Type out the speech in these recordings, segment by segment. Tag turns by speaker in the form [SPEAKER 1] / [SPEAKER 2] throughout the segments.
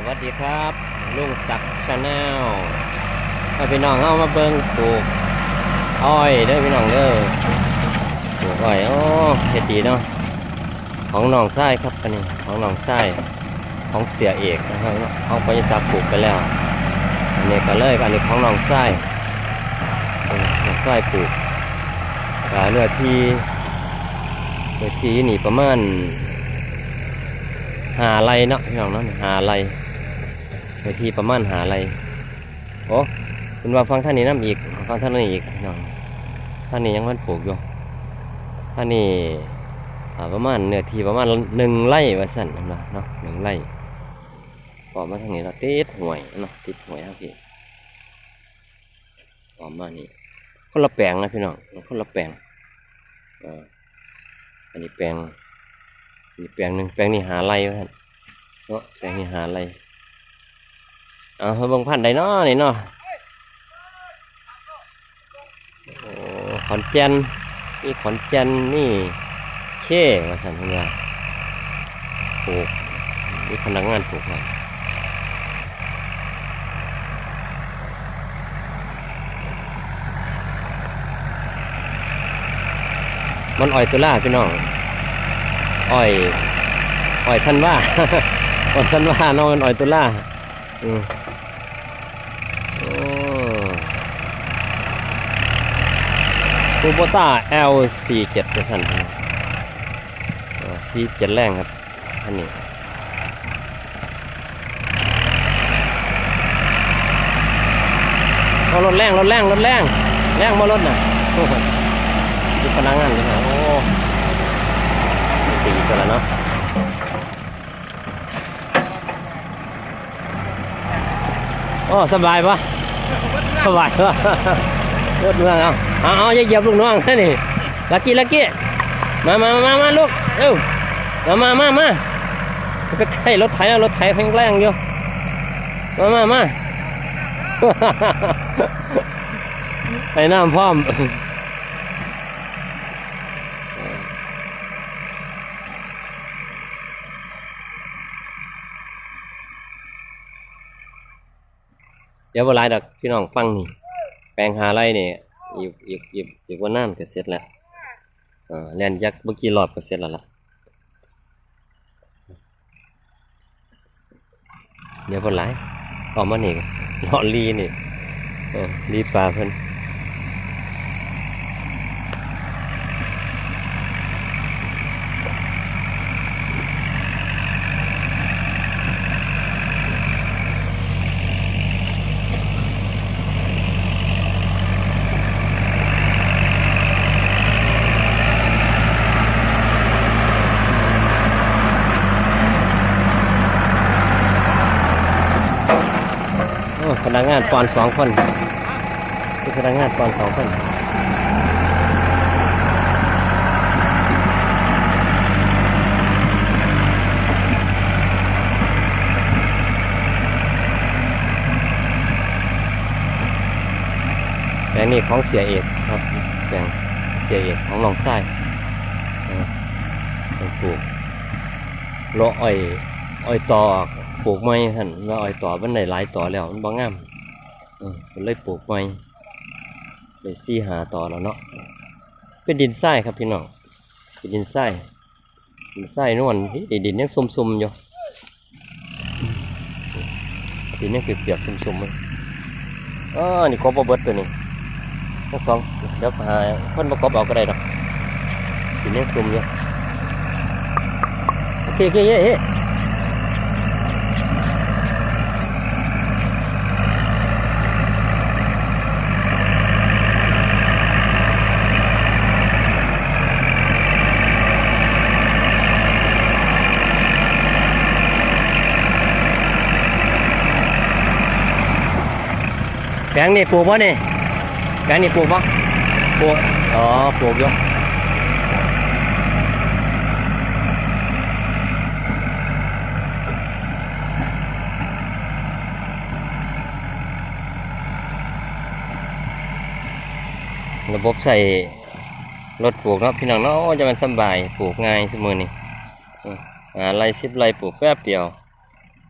[SPEAKER 1] สวัสดีครับลุงศักดิ์ชาแนลถ้าพี่น้องเอามาเบิ่งปลูกอ้อยเด้อพี่น้องเด้อปลูกอ้อยโอ้เฮ็ดดีเนาะของน้องไส้ครับอันนี้ของน้องไส้ของเสียเอกนะครับเอาไปสักปลูกไปแล้วอันนี้ก็เลยอันนี้ของน้องไส้เออน้องไส้ปลูกก็เนื้อที่เนื้อที่นี่ประมาณหาไรเนาะพี่น้องเนาะหาไร เวทีประมาณหาอะไรโอ้คุณว่าฟังท่านนี้น้ำอีก ฟังท่านนี้อีกน้องท่านนี้ยังมันปลูกอยู่ท่านนี้อ่ประมาณเนื้อที่ประมาณหนึ่งไร่ว่าสั่นเนาะเนาะหนึ่งไร่พอมาทางนี้เราติดห่วยเนาะติดห่วยครับพี่ออกมานี่คนละแปลงนะพี่น้องคนละแปลงอ่าอันนี้แปลงอีกแปลงหนึ่งแปลงนี้หาไรวะท่านเนาะแปลงนี้หาไร เอาเบิ่งพันธุ์ใดเนาะนี่เนาะโอ้ขอนแก่นนี่ขอนแก่นนี่เช่ว่าสันเพิ่นว่าปลูกมีพนักงานปลูกไว้มันอ่อยตัวล่าพี่น้องอ้อยอ้อยท่านว่าอ้อยท่านว่าน้องมันอ้อยตุล่าอืมโอ้ คูโบต้า L สี่เจ็ดเปอร์เซ็นต์สี่เจ็ดแรงครับอันนี้เอารถแรงรถแรงรถแรงแรงมารถน่ะดูพนักงานเลยนะโอ้ตีกันแล้วเนาะโอ้สบายปะสบายปะรถเมืองเอา เอาเอาอย่าเหยียบลูกน้องนะนี่ลักกี้ลักกี้มามามามาลูกเร็วมามามามาไปใกล้รถไถรถไถแข็งแรงอยู่มามามาไปน้ำพร้อมเดี๋ยวเวลาดอกพี่น้องฟังนี่ แปลงหาไรเนี่ย อีกอีกอีกอีกวันน้ำก็เสร็จแล้วเออแลนยักษ์เมื่อกี้รอบก็เสร็จแล้วล่ะเดี๋ยวคนหลายออกมานี่ก็เลาะลีนี่ลีปลาเพิ่นโอ้ พนักงานปอนสองคนคือพนักงานปอนสองคนแปลงนี้ของเสียเอกครับแปลงเสียเอกของหนองไส้เออเป็นปลูกโลอ้อย อ้อยตอปลูกไม้ท่านว่าอ้อยตอมันได้หลายต่อแล้วมันบ่งงามเออมันเลยปลูกไม้ได้สี่หาต่อแล้วเนาะเป็นดินทรายครับพี่น้องเป็นดินทรายดินทรายนวลนี่ดินยังซุ่มๆอยู่ดินยังเปียกๆซุ่มๆมันอ๋อนี่กบบ่เบิดตัวนี้ทั้งสองเดี๋ยวหาคนประกอบเอาก็ได้ดอกดินยังซุ่มอยู่โอเคโอเคเฮ้ แงนี่ปลูกวะนี่แปลงนี่ปลูกปะปลูกอ๋อปลูกอยู่ระบบใส่รถปลูกเนาะพี่น้องเนาะจะมันสบายปลูกง่ายเสมอนี่ยอ่าไรสิบไรปลูกแป๊บเดียว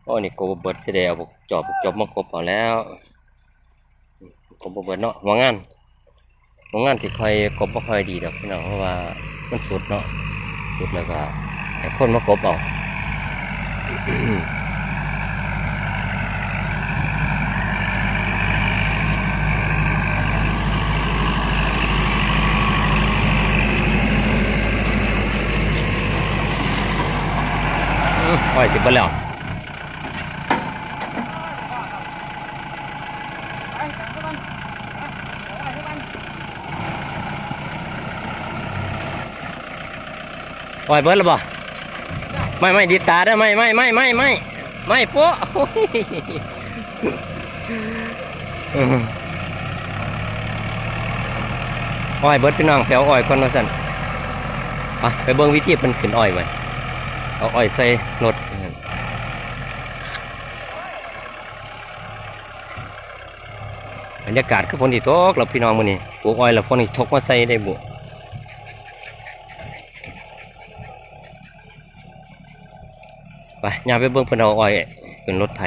[SPEAKER 1] อ้นี่กบเบิดเสยดเอาบกจอบบักจอบมากบเอาแล้ว กบเบิดเนาะหัวงานหัวงานที่คอยกบบ่ค่อยดีดอกพี่น้องเพราะว่ามันสุดเนาะสุดแล้วก็ให้คนมากบเอาอ้อยสิบเบิดแล้วป ล่อยเบิร์ดหรือเปล่าไม่ไม่ดีตาได้ไม่ไม่ไม่ไม่ไม่ไม่โป๊ะอ้ยอื้อหืออ้อยเบิร์ดพี่น้องแปลวอ้อยก่อนมาสั่นไปไปเบิ่งวิธีเป็นขึ้นอ้อยไปเอาอ้อยใส่รถบรรยากาศคือฝนที่ตกแล้วพี่น้องมื้อนี้ปลูกอ้อยแล้วฝนที่ตกมาใส่ได้บุ ไปย่าไปเบิ้งเพิ่นเอาอ้อยเป็นรถไถ